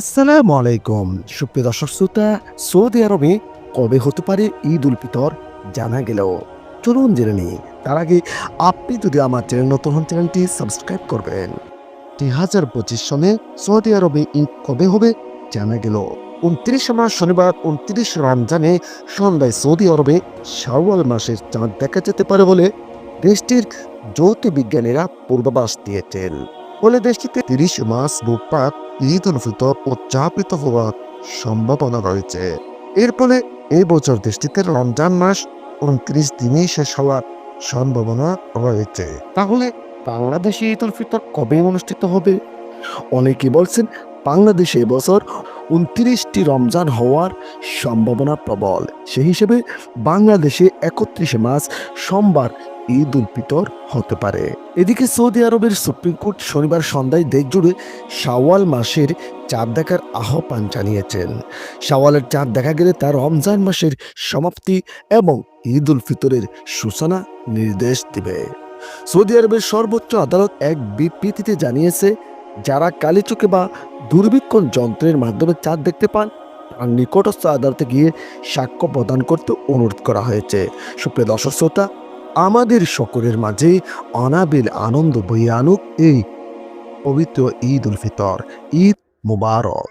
আসসালামু আলাইকুম সুপ্রিয় দর্শক শ্রোতা, সৌদি আরবে কবে হতে পারে ঈদ উল ফিতর জানা গেল। চলুন জেনে নিই। তার আগে আপনি যদি আমার চ্যানেল নতুন হন, চ্যানেলটি সাবস্ক্রাইব করবেন। দুই হাজার পঁচিশ সনে সৌদি আরবে ঈদ কবে হবে জানা গেল। উনত্রিশ মাস শনিবার, উনত্রিশ রমজানে সন্ধ্যায় সৌদি আরবে শাওয়াল মাসের চাঁদ দেখা যেতে পারে বলে দেশটির জ্যোতির্বিজ্ঞানীরা পূর্বাভাস দিয়েছেন। ফলে দেশটিতে তিরিশ মাস বুকপাত ঈদ উল ফিতর উদযাপিত হওয়ার সম্ভাবনা রয়েছে। এর ফলে এই বছর দেশটিতে রমজান মাস উনত্রিশ দিনেই শেষ হওয়ার সম্ভাবনা রয়েছে। তাহলে বাংলাদেশে ঈদ উল ফিতর কবে অনুষ্ঠিত হবে? অনেকে বলছেন, বাংলাদেশে এবছর উনত্রিশটি রমজান হওয়ার সম্ভাবনা প্রবল। সেই হিসেবে বাংলাদেশে একত্রিশে মাস সোমবার ঈদ উল ফিতর হতে পারে। এদিকে সৌদি আরবের সুপ্রিম কোর্ট শনিবার সন্ধ্যায় দেশ জুড়ে শাওয়াল মাসের চাঁদ দেখার আহ্বান জানিয়েছেন। শাওয়ালের চাঁদ দেখা গেলে তা রমজান মাসের সমাপ্তি এবং ঈদ উল ফিতরের সূচনা নির্দেশ দিবে। সৌদি আরবের সর্বোচ্চ আদালত এক বিবৃতিতে জানিয়েছে যারা কালিচুকে বা দুর্ভিক্ষণ যন্ত্রের মাধ্যমে চাঁদ দেখতে পান, তার নিকটস্থ আদালতে গিয়ে সাক্ষ্য প্রদান করতে অনুরোধ করা হয়েছে। সুপ্রিয় দর্শক শ্রোতা, আমাদের সকলের মাঝে অনাবিল আনন্দ বই আনুক এই পবিত্র ঈদ উল ফিতর, ঈদ মুবারক।